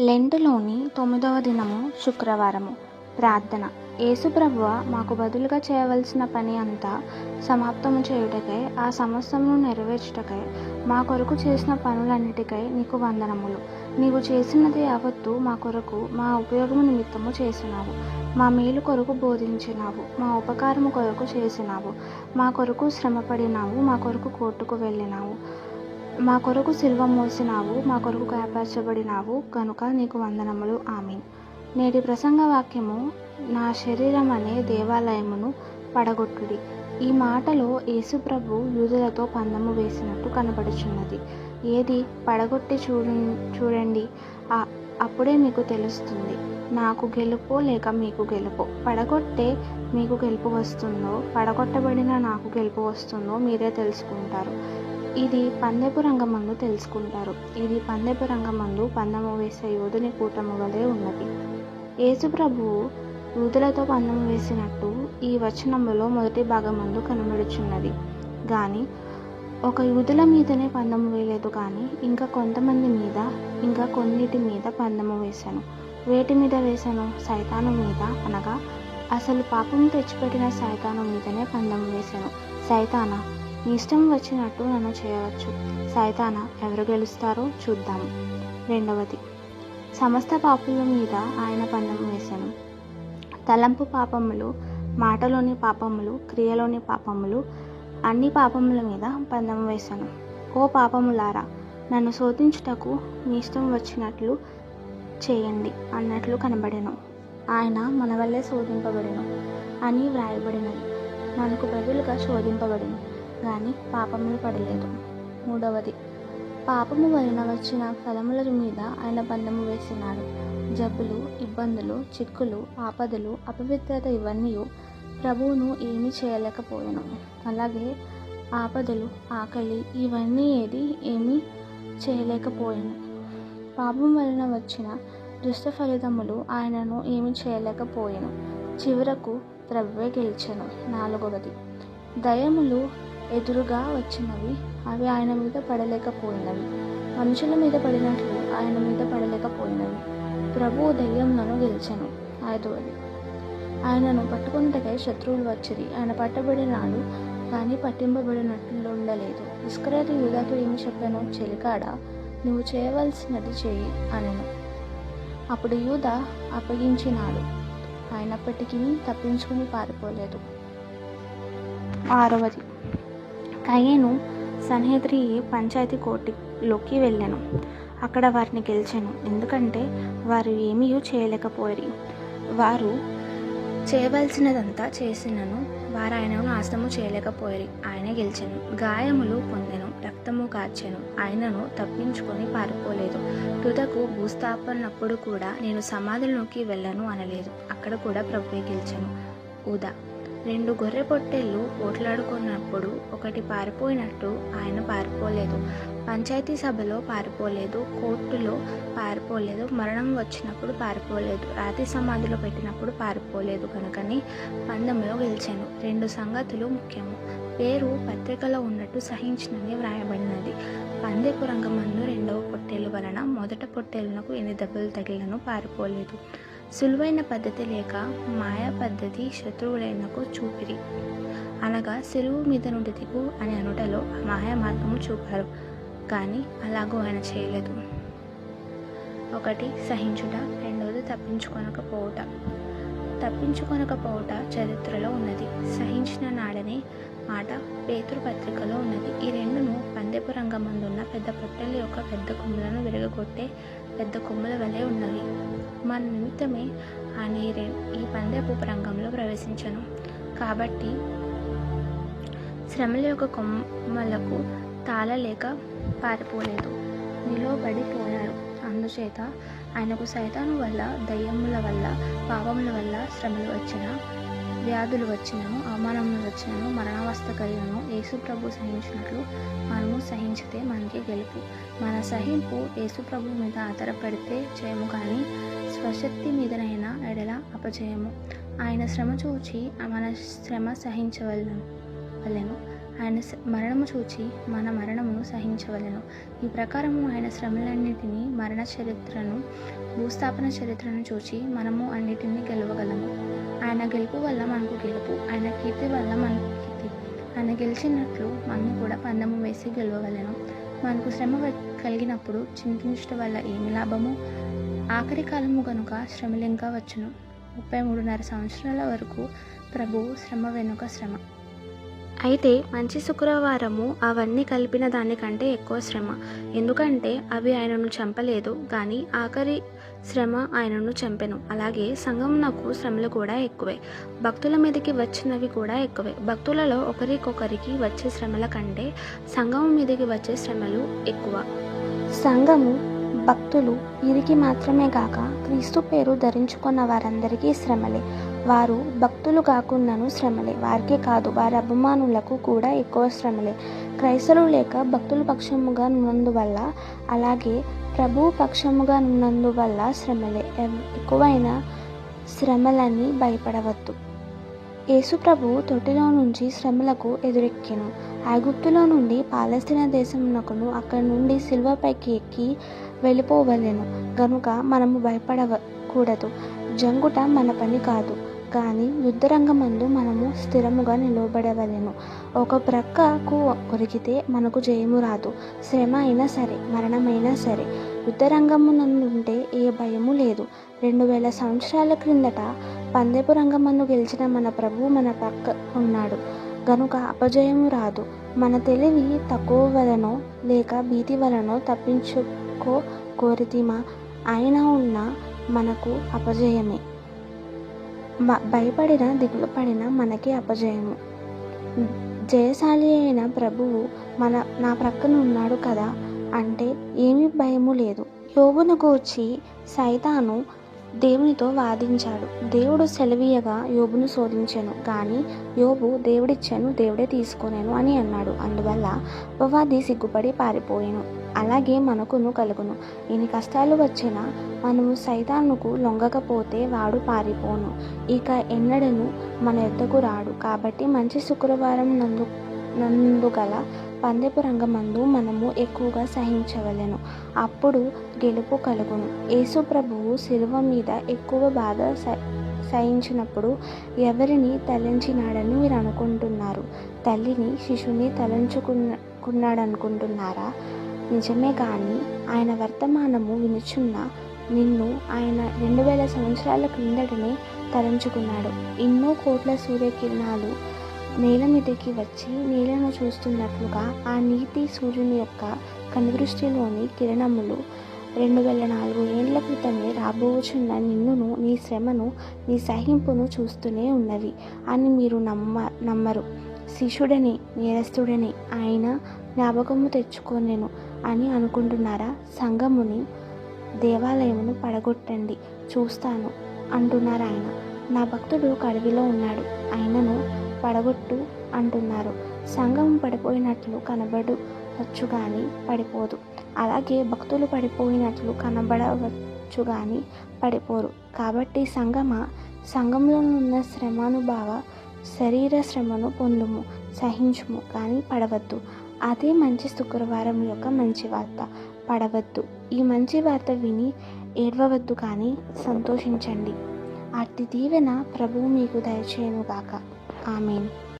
లెంటులోని తొమ్మిదవ దినము శుక్రవారము. ప్రార్థన. యేసుప్రభువ మాకు బదులుగా చేయవలసిన పని అంతా సమాప్తము చేయుటకై ఆ సమస్తమును నెరవేర్చుటకై మా కొరకు చేసిన పనులన్నిటికై నీకు వందనములు. నీవు చేసినది యావత్తు మా కొరకు మా ఉపయోగము నిమిత్తము చేసినావు. మా మేలు కొరకు బోధించినావు. మా ఉపకారము కొరకు చేసినావు. మా కొరకు శ్రమపడినావు. మా కొరకు కోర్టుకు వెళ్ళినావు. మా కొరకు సిల్వ మోసినావు మా కొరకు గాయపరచబడినావు కనుక నీకు వందనములు. ఆమెన్. నేటి ప్రసంగ వాక్యము నా శరీరం అనే దేవాలయమును పడగొట్టుడి. ఈ మాటలో యేసుప్రభు యూదులతో పందము వేసినట్టు కనబడుచున్నది. ఏది పడగొట్టి చూడు చూడండి అప్పుడే మీకు తెలుస్తుంది. నాకు గెలుపో లేక మీకు గెలుపు. పడగొట్టే మీకు గెలుపు వస్తుందో పడగొట్టబడిన నాకు గెలుపు వస్తుందో మీరే తెలుసుకుంటారు. ఇది పందెపు రంగమందు తెలుసుకుంటారు. ఇది పందెపు రంగమందు పందము వేసే యోధుని కూటము వలె ఉన్నది. యేసు ప్రభువు యూదులతో పందము వేసినట్టు ఈ వచనములో మొదటి భాగమందు కనబడుచున్నది. కానీ ఒక యూదుల మీదనే పందము వేయలేదు కానీ ఇంకా కొంతమంది మీద ఇంకా కొన్నిటి మీద పందము వేశాను. వేటి మీద వేశాను? సైతాను మీద అనగా అసలు పాపం తెచ్చిపెట్టిన సైతాను మీదనే పందము వేశాను. సైతానా? నీ ఇష్టం వచ్చినట్టు నన్ను చేయవచ్చు. సైతాన ఎవరు గెలుస్తారో చూద్దాము రెండవది సమస్త పాపముల మీద ఆయన పందెం వేశాను తలంపు పాపములు మాటలోని పాపములు క్రియలోని పాపములు అన్ని పాపముల మీద పందెం వేశాను ఓ పాపములారా నన్ను శోధించుటకు మీ ఇష్టం వచ్చినట్లు చేయండి అన్నట్లు కనబడెను. ఆయన మన వల్లే శోధింపబడెను అని వ్రాయబడినది. మనకు బదులుగా శోధింపబడింది కానీ పాపములు పడలేదు. మూడవది పాపము వలన వచ్చిన ఫలముల మీద ఆయన బంధము వేసినాడు. జబ్బులు ఇబ్బందులు చిక్కులు ఆపదలు అపవిత్రత ఇవన్నీ ప్రభువును ఏమీ చేయలేకపోయాను. అలాగే ఆపదలు ఆకలి ఇవన్నీ ఏది ఏమీ చేయలేకపోయాను. పాపం వలన వచ్చిన దుష్ట ఫలితములు ఆయనను ఏమీ చేయలేకపోయాను. చివరకు ప్రభువే గెలిచెను. నాలుగవది దయములు ఎదురుగా వచ్చినవి అవి ఆయన మీద పడలేకపోయినవి. మనుషుల మీద పడినట్లు ఆయన మీద పడలేకపోయినవి. ప్రభు దయ్యంలను గెలిచెను. ఐదవది. ఆయనను పట్టుకున్నటకై శత్రువులు వచ్చిరి. ఆయన పట్టబడినాడు కానీ పట్టింపబడినట్లు ఉండలేదు. ఇస్కరేతు యూదాకు ఏమి చెప్పాను చెలికాడ? నువ్వు చేయవలసినది చేయి అనెను. అప్పుడు యూద అప్పగించినాడు. అయినప్పటికీ తప్పించుకుని పారిపోలేదు. ఆరవది. కయ్యను సన్హెద్రి పంచాయతీ కోర్టులోకి వెళ్ళాను. అక్కడ వారిని గెలిచాను. ఎందుకంటే వారు ఏమీ చేయలేకపోయారు. వారు చేయవలసినదంతా చేసినను. వారు ఆయనను నాశనము చేయలేకపోయారు. ఆయన గెలిచాను. గాయములు పొందెను. రక్తము కార్చెను. ఆయనను తప్పించుకొని పారిపోలేదు. తుదకు భూస్థాపనప్పుడు కూడా నేను సమాధుల్లోకి వెళ్ళను అనలేదు. అక్కడ కూడా ప్రభువే గెలిచాను. ఉదా రెండు గొర్రె పొట్టేళ్ళు పోట్లాడుకున్నప్పుడు ఒకటి పారిపోయినట్టు ఆయన పారిపోలేదు. పంచాయతీ సభలో పారిపోలేదు కోర్టులో పారిపోలేదు మరణం వచ్చినప్పుడు పారిపోలేదు రాతి సమాధిలో పెట్టినప్పుడు పారిపోలేదు కనుకని పందెంలో గెలిచాను. రెండు సంగతులు ముఖ్యము. పేరు పత్రికలో ఉన్నట్టు సహించినని వ్రాయబడినది. పందెపు రంగమందు రెండవ పొట్టేలు వలన మొదట పొట్టేలునకు ఎన్ని దెబ్బలు తగిలను పారిపోలేదు. సులువైన పద్ధతి లేక మాయా పద్ధతి శత్రువులైనకు చూపిరి. అనగా సెలువు మీద నుండి దిగు అని అనుటలో మాయా మార్గము చూపారు. కానీ అలాగూ ఆయన చేయలేదు. ఒకటి సహించుట రెండవది తప్పించుకొనకపోవుట. తప్పించుకొనకపోవుట చరిత్రలో ఉన్నది. సహించిన నాడనే మాట పేతురు పత్రికలో ఉన్నది. ఈ రంగమందున్న పెద్ద పొట్టెలు యొక్క పెద్ద కొమ్ములను విరగొట్టే పెద్ద కొమ్ముల వలె ఉన్నవి. మన నిమిత్తమే ఆ ఈ ఈ పందెపు రంగంలో ప్రవేశించను. కాబట్టి శ్రమల యొక్క కొమ్మలకు తాళలేక పారిపోలేదు. నిలవబడిపోయారు అందుచేత ఆయనకు సైతాను వల్ల దయ్యముల వల్ల పాపముల వల్ల శ్రమలు వచ్చిన వ్యాధులు వచ్చినను అవమానములు వచ్చినను మరణావస్థ కలిగినను యేసు ప్రభు సహించినట్లు మనము సహించితే మనకి గెలుపు. మన సహింపు యేసు ప్రభు మీద ఆధారపడితే చేయము కానీ స్వశక్తి మీదనైనా ఎడల అపజయము. ఆయన శ్రమ చూచి మన శ్రమ సహించవలను వలెను. ఆయన మరణము చూచి మన మరణమును సహించవలెను. ఈ ప్రకారము ఆయన శ్రమలన్నిటినీ మరణ చరిత్రను భూస్థాపన చరిత్రను చూచి మనము అన్నిటినీ గెలవగలము. ఆయన గెలుపు వల్ల మనకు గెలుపు ఆయన కీర్తి వల్ల మనకు కీర్తి. ఆయన గెలిచినట్లు మనము కూడా పందెము వేసి గెలవగలను. మనకు శ్రమ కలిగినప్పుడు చింతించడం వల్ల ఏమి లాభము? ఆఖరి కాలము గనుక శ్రమలు ఇంకా వచ్చును. ముప్పై మూడున్నర సంవత్సరాల వరకు ప్రభు శ్రమ వెనుక శ్రమ. అయితే మంచి శుక్రవారము అవన్నీ కలిపిన దానికంటే ఎక్కువ శ్రమ. ఎందుకంటే అవి ఆయనను చంపలేదు కానీ ఆఖరి శ్రమ ఆయనను చంపెను. అలాగే సంగమునకు శ్రమలు కూడా ఎక్కువే. భక్తుల మీదకి వచ్చినవి కూడా ఎక్కువే. భక్తులలో ఒకరికొకరికి వచ్చే శ్రమల కంటే సంఘం మీదకి వచ్చే శ్రమలు ఎక్కువ. సంఘము భక్తులు వీరికి మాత్రమే కాక క్రీస్తు పేరు ధరించుకున్న వారందరికీ శ్రమలే. వారు భక్తులు కాకుండాను శ్రమలే. వారికే కాదు వారి అభిమానులకు కూడా ఎక్కువ శ్రమలే. క్రైస్తవులు లేక భక్తుల పక్షముగా ఉన్నందువల్ల అలాగే ప్రభు పక్షముగా ఉన్నందువల్ల శ్రమలే. ఎక్కువైన శ్రమలని భయపడవద్దు. యేసు ప్రభు తొట్టిలో నుంచి శ్రమలకు ఎదురెక్కెను. ఐగుప్తులో నుండి పాలస్తీనా దేశమునకును అక్కడి నుండి సిల్వపైకి ఎక్కి వెళ్ళిపోవలెను. గనుక మనము భయపడకూడదు జంగుట మన పని కాదు. కానీ యుద్ధరంగమందు మనము స్థిరముగా నిలవబడవలెను. ఒక ప్రక్కకు కొరికితే మనకు జయము రాదు. శ్రమ అయినా సరే మరణమైనా సరే యుద్ధరంగమునందుంటే ఏ భయము లేదు. రెండు వేల సంవత్సరాల క్రిందట పందెపు రంగమందు గెలిచిన మన ప్రభు మన పక్క ఉన్నాడు. గనుక అపజయము రాదు. మన తెలివి తక్కువ వలనో లేక భీతి వలనో తప్పించుకో కోరితిమా. ఆయన ఉన్న మనకు అపజయమే. భయపడిన దిగులు పడిన మనకి అపజయము. జయశాలి అయిన ప్రభువు మన నా ప్రక్కన ఉన్నాడు కదా అంటే ఏమీ భయము లేదు. యోగును గూర్చి సైతాను దేవునితో వాదించాడు. దేవుడు సెలవీయగా యోబును శోధించాను కానీ యోబు దేవుడిచ్చాను దేవుడే తీసుకొనేను అని అన్నాడు. అందువల్ల ఉపవాది సిగ్గుపడి పారిపోయాను. అలాగే మనకును కలుగును. ఎన్ని కష్టాలు వచ్చినా మనము సైతానుకు లొంగకపోతే వాడు పారిపోను. ఇక ఎన్నడను మన ఎద్దకు రాడు. కాబట్టి మంచి శుక్రవారం నందు నందుగల పందెపు రంగమందు మనము ఎక్కువగా సహించవలెను. అప్పుడు గెలుపు కలుగును. యేసు ప్రభువు శిలువ మీద ఎక్కువ బాధ స సహించినప్పుడు ఎవరిని తలంచినాడని మీరు అనుకుంటున్నారు తల్లిని శిశువుని తలంచుకున్న అనుకుంటున్నారా నిజమే కానీ ఆయన వర్తమానము వినుచున్న నిన్ను ఆయన రెండు వేల సంవత్సరాల క్రిందటనే తలంచుకున్నాడు. ఎన్నో కోట్ల సూర్యకిరణాలు నేల మీదకి వచ్చి నేలను చూస్తున్నట్లుగా ఆ నీతి సూర్యుని యొక్క కనుదృష్టిలోని కిరణములు రెండు వేల నాలుగు ఏండ్ల క్రితమే రాబోచున్న నిన్నును నీ శ్రమను నీ సహింపును చూస్తూనే ఉన్నవి అని మీరు నమ్మ నమ్మరు. శిష్యుడని నేరస్తుడని ఆయన జ్ఞాపకము తెచ్చుకోలేను అని అనుకుంటున్నారా? సంఘముని దేవాలయమును పడగొట్టండి చూస్తాను అంటున్నారు ఆయన నా భక్తుడు కడవిలో ఉన్నాడు. ఆయనను పడగొట్టు అంటున్నారు. సంఘం పడిపోయినట్లు కనబడవచ్చు కానీ పడిపోదు. అలాగే భక్తులు పడిపోయినట్లు కనబడవచ్చు కానీ పడిపోరు. కాబట్టి సంగమ సంఘంలో ఉన్న శ్రమానుభావ శరీర శ్రమను పొందుము సహించుము కానీ పడవద్దు. అదే మంచి శుక్రవారం యొక్క మంచి వార్త. పడవద్దు. ఈ మంచి వార్త విని ఏడవవద్దు కానీ సంతోషించండి. అట్టి దీవెన ప్రభువు మీకు దయచేయనుగాక. ఆమెన్